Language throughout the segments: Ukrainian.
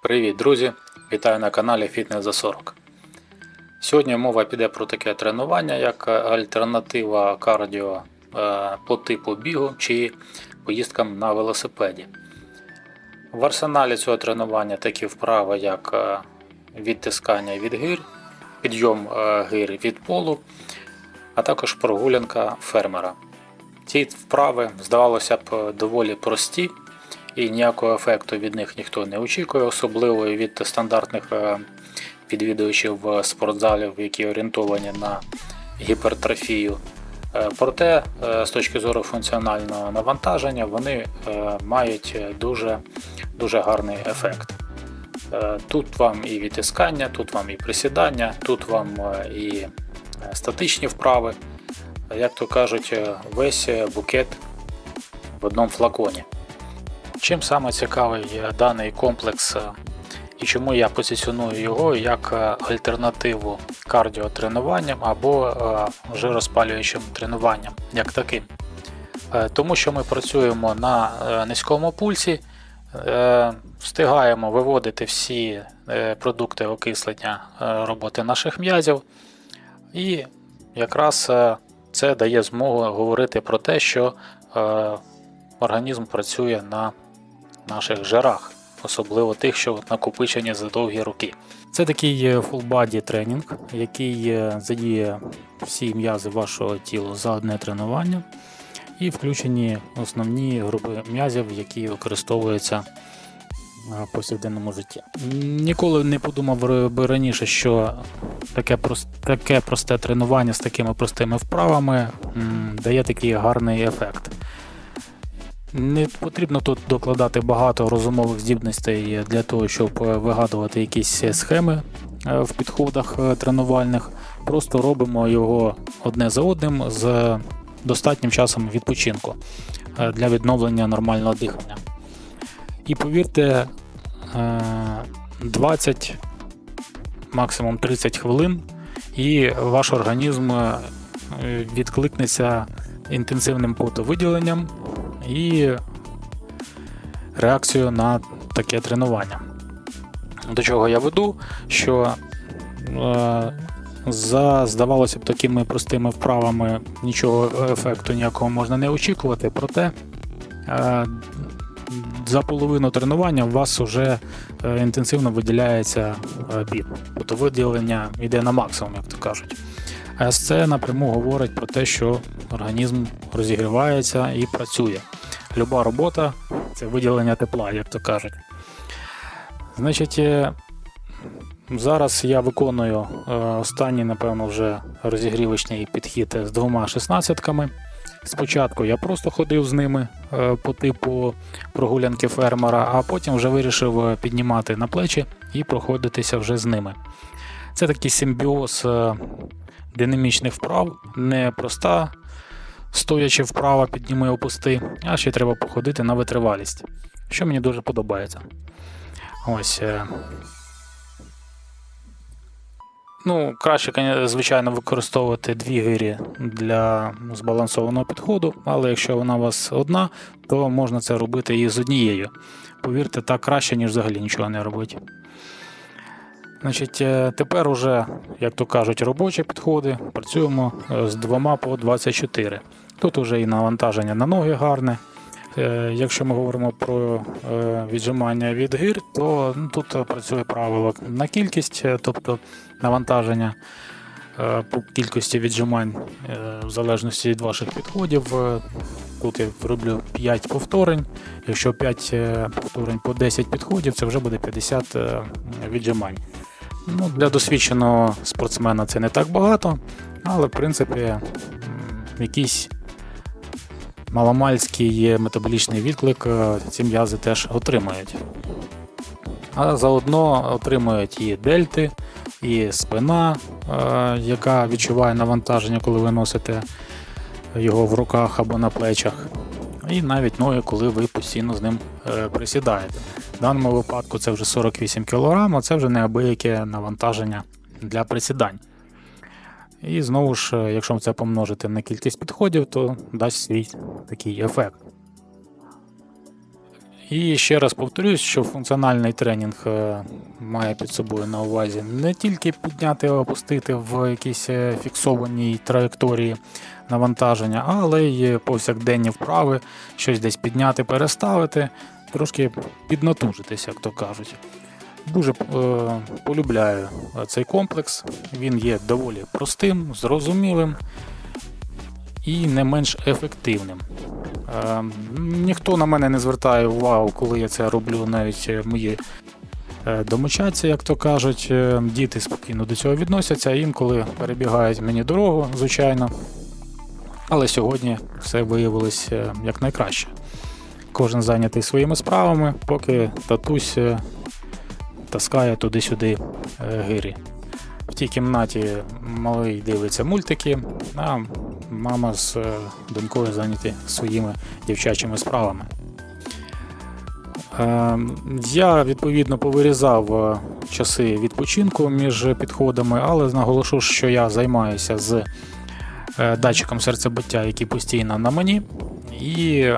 Привіт, друзі! Вітаю на каналі Фітнес за 40. Сьогодні мова піде про таке тренування, як альтернатива кардіо е, по типу бігу чи поїздкам на велосипеді. В арсеналі цього тренування такі вправи, як е, відтискання від гир, підйом е, гир від полу, а також прогулянка фермера. Ці вправи, здавалося б, доволі прості, і ніякого ефекту від них ніхто не очікує, особливо від стандартних е, відвідувачів е, спортзалів, які орієнтовані на гіпертрофію. Е, Проте, з точки зору функціонального навантаження, вони мають дуже, дуже гарний ефект. Тут вам і відтискання, тут вам і присідання, тут вам і статичні вправи. Як то кажуть, весь букет в одному флаконі. Чим саме цікавий даний комплекс е, і чому я позиціоную його як е, альтернативу кардіотренуванням або е, жироспалюючим тренуванням як таким. Тому що ми працюємо на низькому пульсі, встигаємо виводити всі продукти окислення роботи наших м'язів, і якраз це дає змогу говорити про те, що організм працює на наших жирах, особливо тих, що накопичені за довгі роки. Це такий е, full body тренінг, який е, задіє всі м'язи вашого тіла за одне тренування, і включені основні групи м'язів, які використовуються е, повсякденному житті. Ніколи не подумав би раніше, що таке, таке просте тренування з такими простими вправами дає такий гарний ефект. Не потрібно тут докладати багато розумових здібностей для того, щоб е, вигадувати якісь схеми е, в підходах е, тренувальних. Просто робимо його одне за одним з достатнім часом відпочинку е, для відновлення нормального дихання. І повірте, е, 20, максимум 30 хвилин, і ваш організм е, відкликнеться інтенсивним потовиділенням і реакцію на таке тренування. До чого я веду, що е, за, здавалося б, такими простими вправами нічого ефекту ніякого можна не очікувати, проте е, за половину тренування у вас вже е, інтенсивно виділяється бід. Тобто виділення йде на максимум, як то кажуть. А це напряму говорить про те, що організм розігрівається і працює. Люба робота це виділення тепла, як то кажуть. Значить, е, зараз я виконую е, останній, напевно, вже розігрівочний підхід з двома шістнадцятками. Спочатку я просто ходив з ними е, по типу прогулянки фермера, а потім вже вирішив піднімати на плечі і проходитися вже з ними. Це такий симбіоз динамічних вправ, не проста стоячи вправо, підніми опусти, а ще треба походити на витривалість, що мені дуже подобається. Ось. е. Ну, краще, звичайно, використовувати дві гирі для збалансованого підходу, але якщо вона у вас одна, то можна це робити і з однією. Повірте, так краще, ніж взагалі нічого не робити. Значить, е, тепер уже, як то кажуть, робочі підходи. Працюємо е, з двома по 24. Тут вже і навантаження на ноги гарне. Е, Якщо ми говоримо про віджимання від гир, то ну, тут працює правило на кількість, тобто навантаження по кількості віджимань, в залежності від ваших підходів. Тут я роблю 5 повторень. Якщо 5 е, повторень по 10 підходів, це вже буде 50 е, віджимань. Ну, для досвідченого спортсмена це не так багато, але в принципі якийсь маломальський метаболічний відклик е, ці м'язи теж отримують. А заодно отримують і дельти, і спина, е, яка відчуває навантаження, коли ви носите його в руках або на плечах. І навіть ноги, коли ви постійно з ним е, присідаєте. В даному випадку це вже 48 кг, а це вже неабияке навантаження для присідань. І знову ж, е, якщо це помножити на кількість підходів, то дасть свій такий ефект. І ще раз повторюсь, що функціональний тренінг е, має під собою на увазі не тільки підняти опустити в якійсь е, фіксованій траєкторії навантаження, але й повсякденні вправи, щось десь підняти, переставити, трошки піднатужитися, як то кажуть. Дуже е, полюбляю цей комплекс. Він є доволі простим, зрозумілим і не менш ефективним. Е, ніхто на мене не звертає увагу, коли я це роблю, навіть е, мої е, домочадці, як то кажуть. Е, Діти спокійно до цього відносяться, інколи перебігають мені дорогу, звичайно. Але сьогодні все виявилось як найкраще. Кожен зайнятий своїми справами, поки татусь таскає туди-сюди гирі. В тій кімнаті малий дивиться мультики, а мама з е, донькою зайняті своїми дівчачими справами. Е, Я відповідно повирізав е, часи відпочинку між підходами, але наголошу, що я займаюся з е, датчиком серцебиття, який постійно на мені, і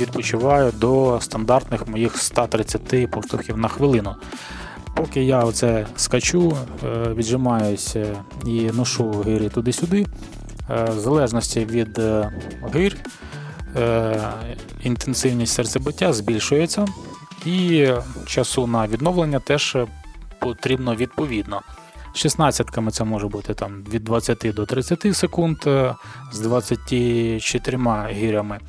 відпочиваю до стандартних моїх 130 поштовхів на хвилину. Поки я оце скачу, віджимаюся і ношу гирі туди-сюди, в залежності від е, гир, е, інтенсивність серцебиття збільшується, і часу на відновлення теж потрібно відповідно. З 16 це може бути там від 20 до 30 секунд, е, з 24 гірями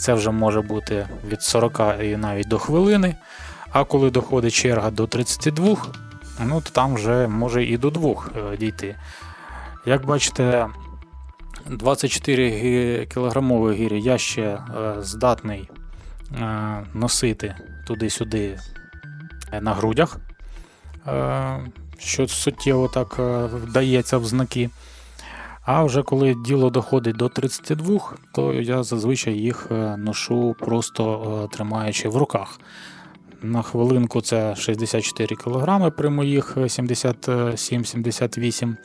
це вже може бути від 40 і навіть до хвилини. А коли доходить черга до 32, ну то там вже може і до 2 е, дійти. Як бачите, 24 гі- кілограмової гірі я ще е, здатний е, носити туди-сюди е, на грудях, що суттєво так вдається в знаки. А вже коли діло доходить до 32, то я зазвичай їх ношу просто тримаючи в руках. На хвилинку це 64 кг при моїх е, 77-78.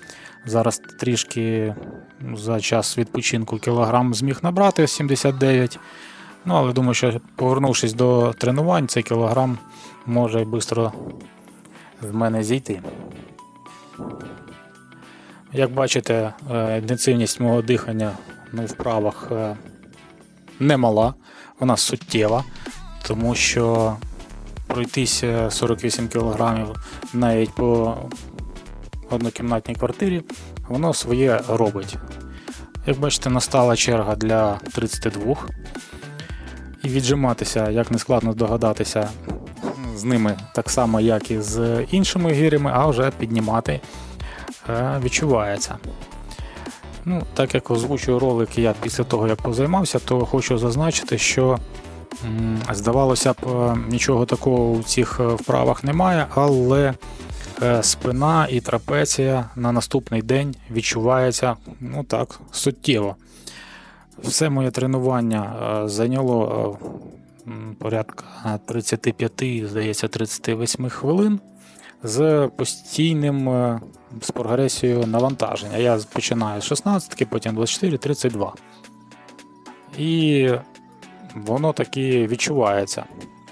Зараз трішки за час відпочинку кілограм зміг набрати 79. Ну, але думаю, що повернувшись до тренувань, цей кілограм може швидко в мене зійти. Як бачите, е, інтенсивність мого дихання на вправах е, немала, вона суттєва, тому що пройтися 48 кг навіть по однокімнатній квартирі, воно своє робить. Як бачите, настала черга для 32. І віджиматися, як не складно здогадатися, з ними так само, як і з іншими гірями, а вже піднімати е, відчувається. Ну, так як озвучую ролик я після того, як позаймався, то хочу зазначити, що здавалося б, е, нічого такого у цих е, вправах немає, але е, спина і трапеція на наступний день відчувається ну так, суттєво. Все моє тренування зайняло порядка 35, здається, 38 хвилин з постійним з прогресією навантаження. Я починаю з 16, потім 24, 32. І воно таки відчувається.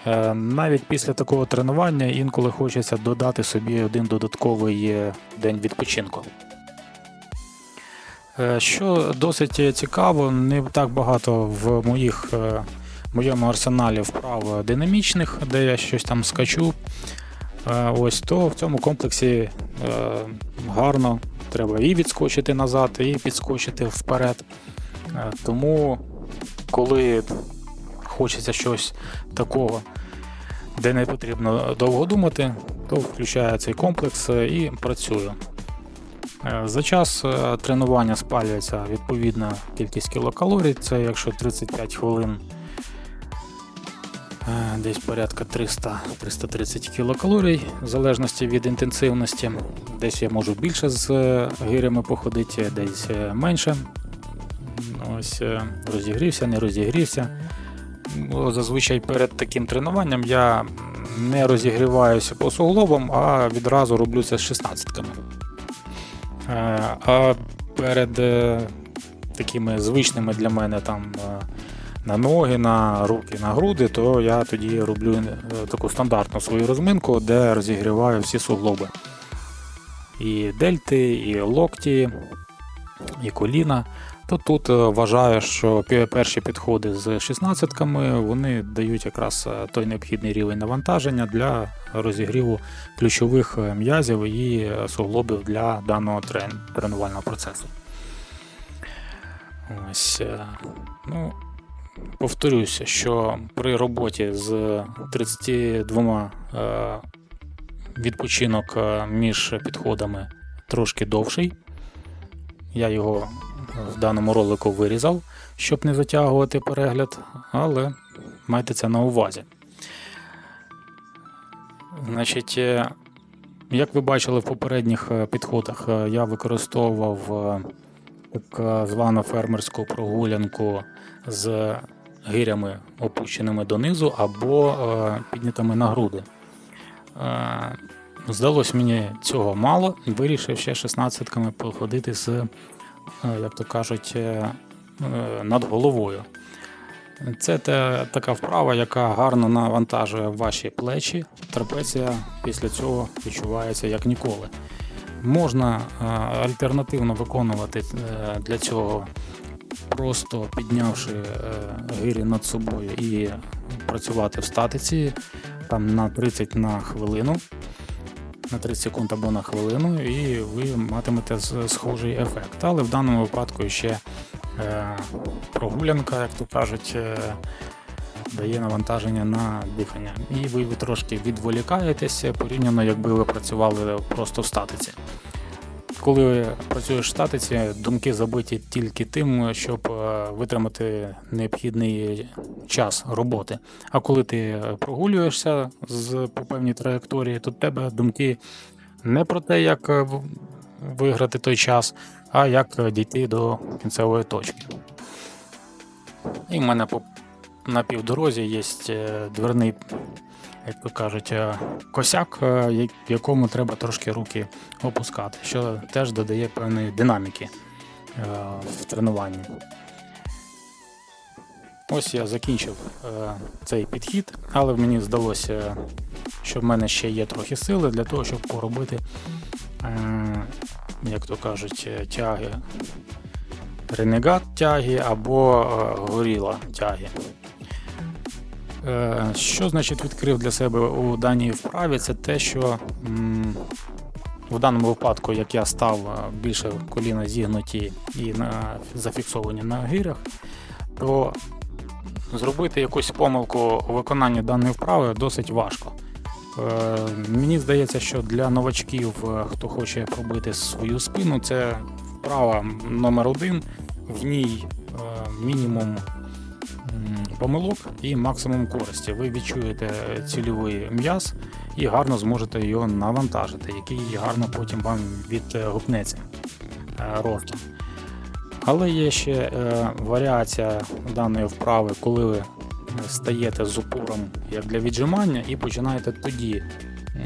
Е, Навіть після такого тренування інколи хочеться додати собі один додатковий е, день відпочинку. Е, Що досить цікаво, не так багато в моїх, моєму арсеналі вправ динамічних, де я щось там скачу. Ось то в цьому комплексі гарно треба і відскочити назад, і підскочити вперед. Тому, коли хочеться щось такого, де не потрібно довго думати, то включаю цей комплекс е, і працюю. Е, За час е, тренування спалюється відповідна кількість кілокалорій, це якщо 35 хвилин десь порядка 300-330 кілокалорій, в залежності від інтенсивності. Десь я можу більше з гирями походити, десь менше. Ось розігрівся, не розігрівся. Ну, Зазвичай перед таким тренуванням я не розігріваюся по суглобам, а відразу роблю це з 16-ками. Е, А перед е, такими звичними для мене там е, на ноги, на руки, на груди, то я тоді роблю таку стандартну свою розминку, де розігріваю всі суглоби. І дельти, і локті, і коліна. То тут е, вважаю, що перші підходи з 16-ками вони дають якраз е, той необхідний рівень навантаження для розігріву ключових е, м'язів і суглобів для даного тренувального процесу. Ось, ну, повторюся, що при роботі з 32 е, відпочинок між підходами трошки довший. Я його в даному ролику вирізав, щоб не затягувати перегляд, але майте це на увазі. Значить, е, як ви бачили в попередніх е, підходах, е, я використовував так звану фермерську прогулянку з гирями опущеними донизу або піднятими на груди. Здалось мені цього мало, вирішив ще 16-ками походити з, е, як то кажуть, е, е, над головою. Це те, така вправа, яка гарно навантажує ваші плечі. Трапеція після цього відчувається як ніколи. Можна альтернативно виконувати для цього, просто піднявши гирі над собою і працювати в статиці там на 30 на хвилину, на 30 секунд або на хвилину, і ви матимете схожий ефект. Але в даному випадку ще е, прогулянка, як то кажуть, е, дає навантаження на дихання. І ви, трошки відволікаєтеся порівняно, якби ви працювали просто в статиці. Коли працюєш в статиці, думки забиті тільки тим, щоб е, витримати необхідний час роботи. А коли ти прогулюєшся з по певній траєкторії, то в тебе думки не про те, як е, виграти той час, а як дійти до кінцевої точки. І в мене по на півдорозі є е, дверний, як то кажуть, е, косяк, в якому треба трошки руки опускати, що теж додає певної динаміки в тренуванні. Ось я закінчив е, цей підхід, але мені здалося, що в мене ще є трохи сили для того, щоб поробити, е, як то кажуть, е, тяги. Ренегат тяги або е, горіла тяги. Е, Що значить відкрив для себе у даній вправі? Це те, що м, в даному випадку, як я став е, більше коліна зігнуті і на, зафіксовані на гирях, то зробити якусь помилку у виконанні даної вправи досить важко. Е, Мені здається, що для новачків, е, хто хоче пробити свою спину, це вправа номер один. В ній е, мінімум помилок і максимум користі. Ви відчуєте цільовий м'яз і гарно зможете його навантажити, який гарно потім вам відгукнеться ростом. Але є ще е, варіація даної вправи, коли ви стаєте з упором як для віджимання і починаєте тоді е,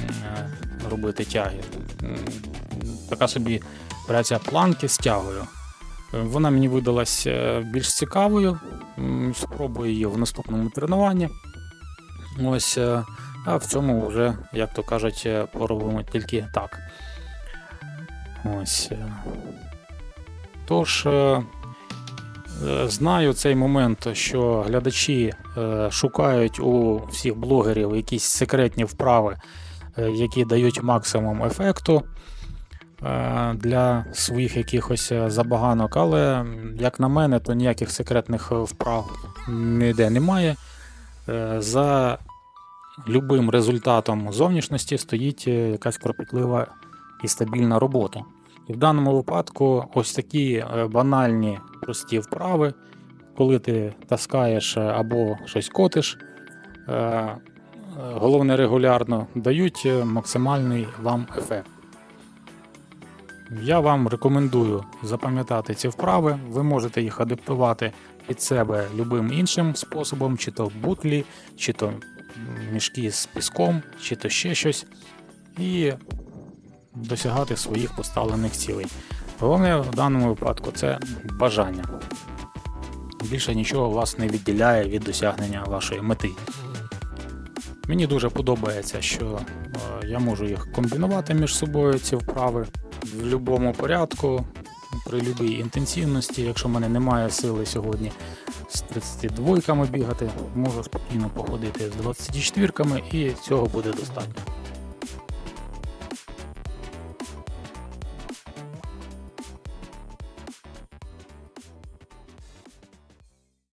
робити тяги. Така собі варіація планки з тягою. Е, Вона мені видалась е, більш цікавою. Спробую її в наступному тренуванні. Ось, е, а в цьому вже, як то кажуть, поробимо тільки так. Ось. Тож, е, е, знаю цей момент, що глядачі е, шукають у всіх блогерів якісь секретні вправи, які дають максимум ефекту для своїх якихось забаганок, але, як на мене, то ніяких секретних вправ ніде немає. За любим результатом зовнішності стоїть якась кропітлива і стабільна робота. І в даному випадку ось такі е, банальні прості вправи, коли ти таскаєш е, або щось котиш, е, головне регулярно, дають максимальний вам ефект. Я вам рекомендую запам'ятати ці вправи. Ви можете їх адаптувати під себе любим іншим способом, чи то бутлі, чи то мішки з піском, чи то ще щось. І досягати своїх поставлених цілей. Головне в даному випадку це бажання. більше нічого вас не відділяє від досягнення вашої мети. Мені дуже подобається, що е, я можу їх комбінувати між собою, ці вправи в будь-якому порядку, при будь-якій інтенсивності. Якщо в мене немає сили сьогодні з 32 бігати, можу спокійно походити з 24 ками і цього буде достатньо.